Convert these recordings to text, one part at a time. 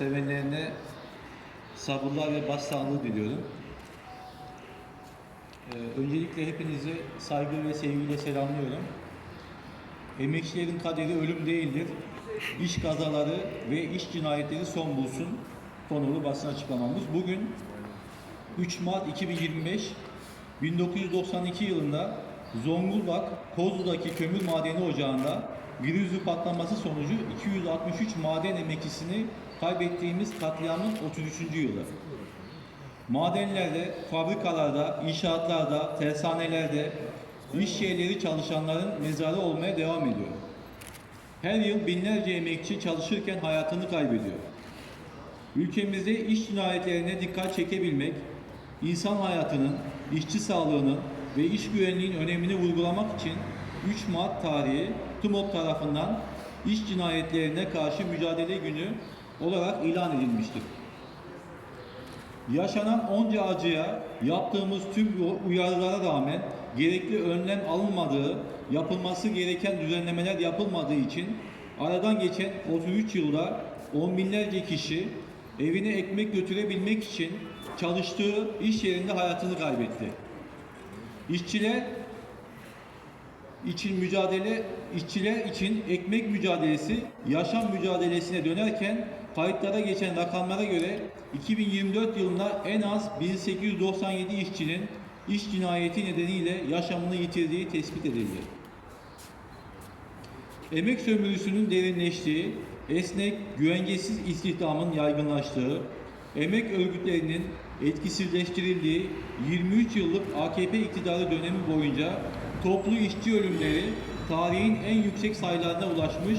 sevenlerine sabırlar ve başsağlığı diliyorum. Ee, öncelikle hepinizi saygı ve sevgiyle selamlıyorum. Emekçilerin kaderi ölüm değildir. İş kazaları ve iş cinayetleri son bulsun konulu basın açıklamamız. Bugün 3 Mart 2025 1992 yılında Zonguldak Kozlu'daki kömür madeni ocağında virüzü patlaması sonucu 263 maden emekçisini kaybettiğimiz katliamın 33. yılı. Madenlerde, fabrikalarda, inşaatlarda, tersanelerde iş yerleri çalışanların mezarı olmaya devam ediyor. Her yıl binlerce emekçi çalışırken hayatını kaybediyor. Ülkemizde iş cinayetlerine dikkat çekebilmek, insan hayatının, işçi sağlığının ve iş güvenliğinin önemini vurgulamak için 3 Mart tarihi TUMOP tarafından iş cinayetlerine karşı mücadele günü olarak ilan edilmiştir. Yaşanan onca acıya yaptığımız tüm uyarılara rağmen gerekli önlem alınmadığı, yapılması gereken düzenlemeler yapılmadığı için aradan geçen 33 yılda on binlerce kişi evine ekmek götürebilmek için çalıştığı iş yerinde hayatını kaybetti. İşçiler için mücadele, işçiler için ekmek mücadelesi yaşam mücadelesine dönerken kayıtlara geçen rakamlara göre 2024 yılında en az 1897 işçinin iş cinayeti nedeniyle yaşamını yitirdiği tespit edildi. Emek sömürüsünün derinleştiği, esnek, güvencesiz istihdamın yaygınlaştığı, emek örgütlerinin etkisizleştirildiği 23 yıllık AKP iktidarı dönemi boyunca toplu işçi ölümleri tarihin en yüksek sayılarına ulaşmış,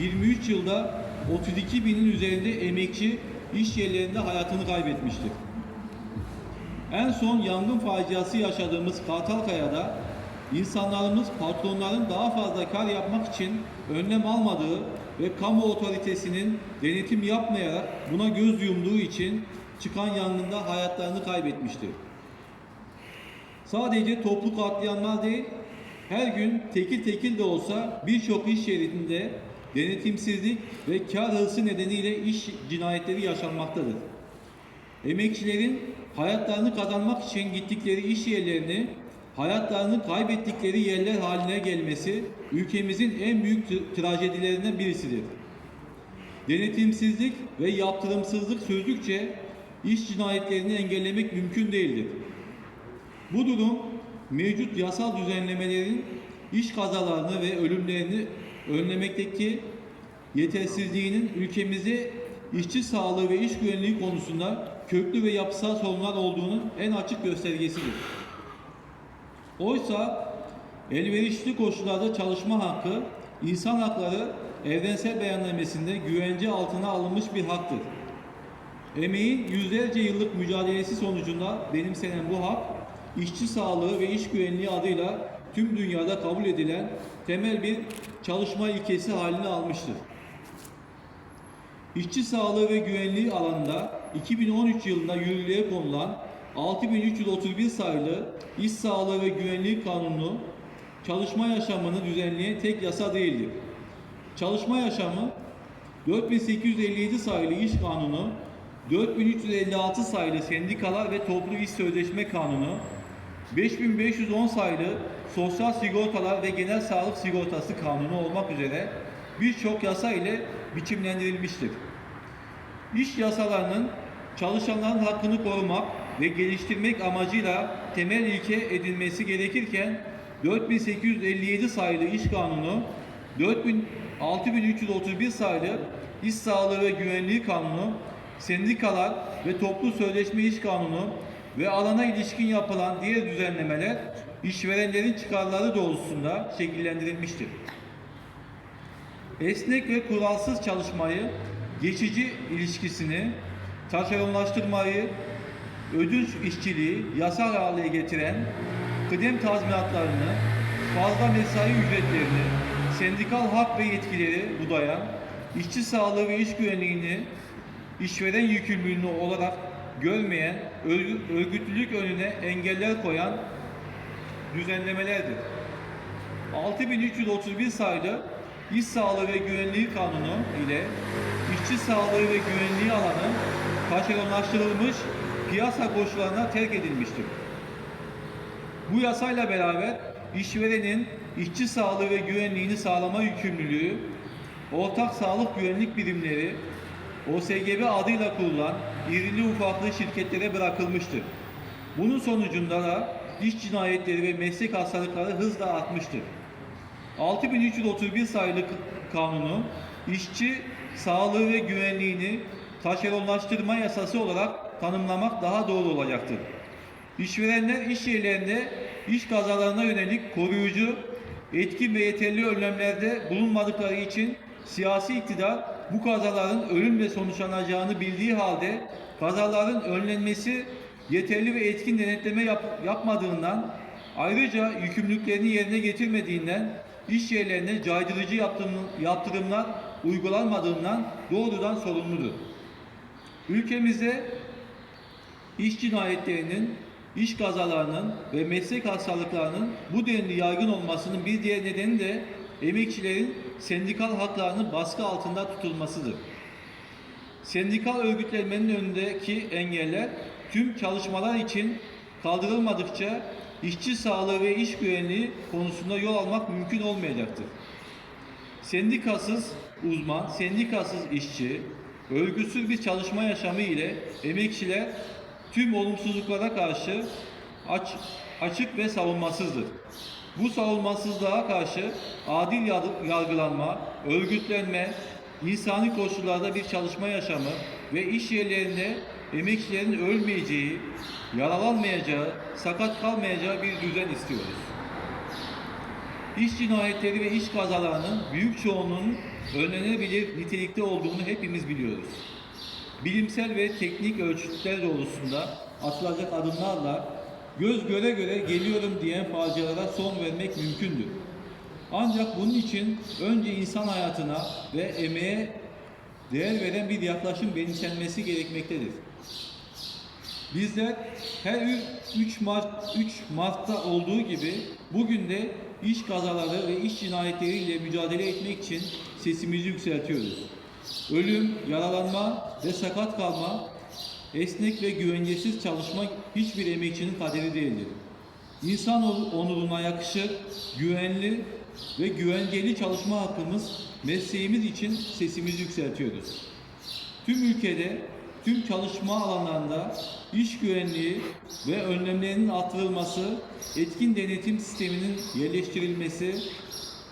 23 yılda 32 binin üzerinde emekçi iş yerlerinde hayatını kaybetmiştir. En son yangın faciası yaşadığımız Kartalkaya'da insanlarımız patronların daha fazla kar yapmak için önlem almadığı ve kamu otoritesinin denetim yapmayarak buna göz yumduğu için çıkan yangında hayatlarını kaybetmiştir. Sadece toplu katliamlar değil, her gün tekil tekil de olsa birçok iş yerinde denetimsizlik ve kar hırsı nedeniyle iş cinayetleri yaşanmaktadır. Emekçilerin hayatlarını kazanmak için gittikleri iş yerlerini hayatlarını kaybettikleri yerler haline gelmesi ülkemizin en büyük tra- trajedilerinden birisidir. Denetimsizlik ve yaptırımsızlık sürdükçe iş cinayetlerini engellemek mümkün değildir. Bu durum mevcut yasal düzenlemelerin iş kazalarını ve ölümlerini önlemekteki yetersizliğinin ülkemizde işçi sağlığı ve iş güvenliği konusunda köklü ve yapısal sorunlar olduğunun en açık göstergesidir. Oysa elverişli koşullarda çalışma hakkı insan hakları evrensel beyannamesinde güvence altına alınmış bir haktır. Emeğin yüzlerce yıllık mücadelesi sonucunda benimsenen bu hak, işçi sağlığı ve iş güvenliği adıyla tüm dünyada kabul edilen temel bir çalışma ilkesi halini almıştır. İşçi sağlığı ve güvenliği alanında 2013 yılında yürürlüğe konulan 6331 sayılı İş Sağlığı ve Güvenliği Kanunu çalışma yaşamını düzenleyen tek yasa değildir. Çalışma yaşamı 4857 sayılı İş Kanunu, 4356 sayılı Sendikalar ve Toplu İş Sözleşme Kanunu, 5510 sayılı Sosyal Sigortalar ve Genel Sağlık Sigortası Kanunu olmak üzere birçok yasa ile biçimlendirilmiştir. İş yasalarının çalışanların hakkını korumak ve geliştirmek amacıyla temel ilke edilmesi gerekirken 4857 sayılı İş Kanunu, 4000 6331 sayılı İş Sağlığı ve Güvenliği Kanunu, Sendikalar ve Toplu Sözleşme İş Kanunu ve alana ilişkin yapılan diğer düzenlemeler işverenlerin çıkarları doğrultusunda şekillendirilmiştir. Esnek ve kuralsız çalışmayı, geçici ilişkisini, taşeronlaştırmayı, ödünç işçiliği yasal hale getiren kıdem tazminatlarını, fazla mesai ücretlerini, sendikal hak ve yetkileri budayan, işçi sağlığı ve iş güvenliğini işveren yükümlülüğü olarak görmeyen, örgütlülük önüne engeller koyan düzenlemelerdir. 6331 sayılı İş Sağlığı ve Güvenliği Kanunu ile işçi sağlığı ve güvenliği alanı taşeronlaştırılmış piyasa koşullarına terk edilmiştir. Bu yasayla beraber işverenin işçi sağlığı ve güvenliğini sağlama yükümlülüğü, ortak sağlık güvenlik birimleri, OSGB adıyla kurulan irili ufaklı şirketlere bırakılmıştır. Bunun sonucunda da iş cinayetleri ve meslek hastalıkları hızla artmıştır. 6331 sayılı kanunu işçi sağlığı ve güvenliğini taşeronlaştırma yasası olarak tanımlamak daha doğru olacaktır. İşverenler iş yerlerinde iş kazalarına yönelik koruyucu, etkin ve yeterli önlemlerde bulunmadıkları için siyasi iktidar bu kazaların ölümle sonuçlanacağını bildiği halde kazaların önlenmesi yeterli ve etkin denetleme yap- yapmadığından ayrıca yükümlülüklerini yerine getirmediğinden iş yerlerine caydırıcı yaptırım- yaptırımlar uygulanmadığından doğrudan sorumludur. Ülkemizde iş cinayetlerinin, iş kazalarının ve meslek hastalıklarının bu denli yaygın olmasının bir diğer nedeni de emekçilerin sendikal haklarının baskı altında tutulmasıdır. Sendikal örgütlenmenin önündeki engeller tüm çalışmalar için kaldırılmadıkça işçi sağlığı ve iş güvenliği konusunda yol almak mümkün olmayacaktır. Sendikasız uzman, sendikasız işçi, örgütsüz bir çalışma yaşamı ile emekçiler tüm olumsuzluklara karşı aç, açık ve savunmasızdır. Bu savunmasızlığa karşı adil yar- yargılanma, örgütlenme, insani koşullarda bir çalışma yaşamı ve iş yerlerinde emekçilerin ölmeyeceği, yaralanmayacağı, sakat kalmayacağı bir düzen istiyoruz. İş cinayetleri ve iş kazalarının büyük çoğunluğunun önlenebilir nitelikte olduğunu hepimiz biliyoruz. Bilimsel ve teknik ölçütler doğrultusunda atılacak adımlarla göz göre göre geliyorum diyen facialara son vermek mümkündür. Ancak bunun için önce insan hayatına ve emeğe değer veren bir yaklaşım benimsenmesi gerekmektedir. Bizler her 3 Mart 3 Mart'ta olduğu gibi bugün de iş kazaları ve iş cinayetleriyle mücadele etmek için sesimizi yükseltiyoruz. Ölüm, yaralanma ve sakat kalma, esnek ve güvencesiz çalışma hiçbir emekçinin kaderi değildir. İnsan onuruna yakışır, güvenli ve güvenceli çalışma hakkımız mesleğimiz için sesimizi yükseltiyoruz. Tüm ülkede, tüm çalışma alanlarında iş güvenliği ve önlemlerinin artırılması, etkin denetim sisteminin yerleştirilmesi,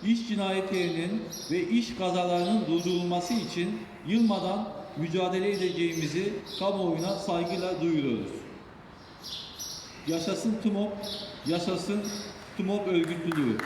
iş cinayetlerinin ve iş kazalarının durdurulması için yılmadan mücadele edeceğimizi kamuoyuna saygıyla duyuruyoruz. Yaşasın TMOP, yaşasın TMOP örgütlülüğü.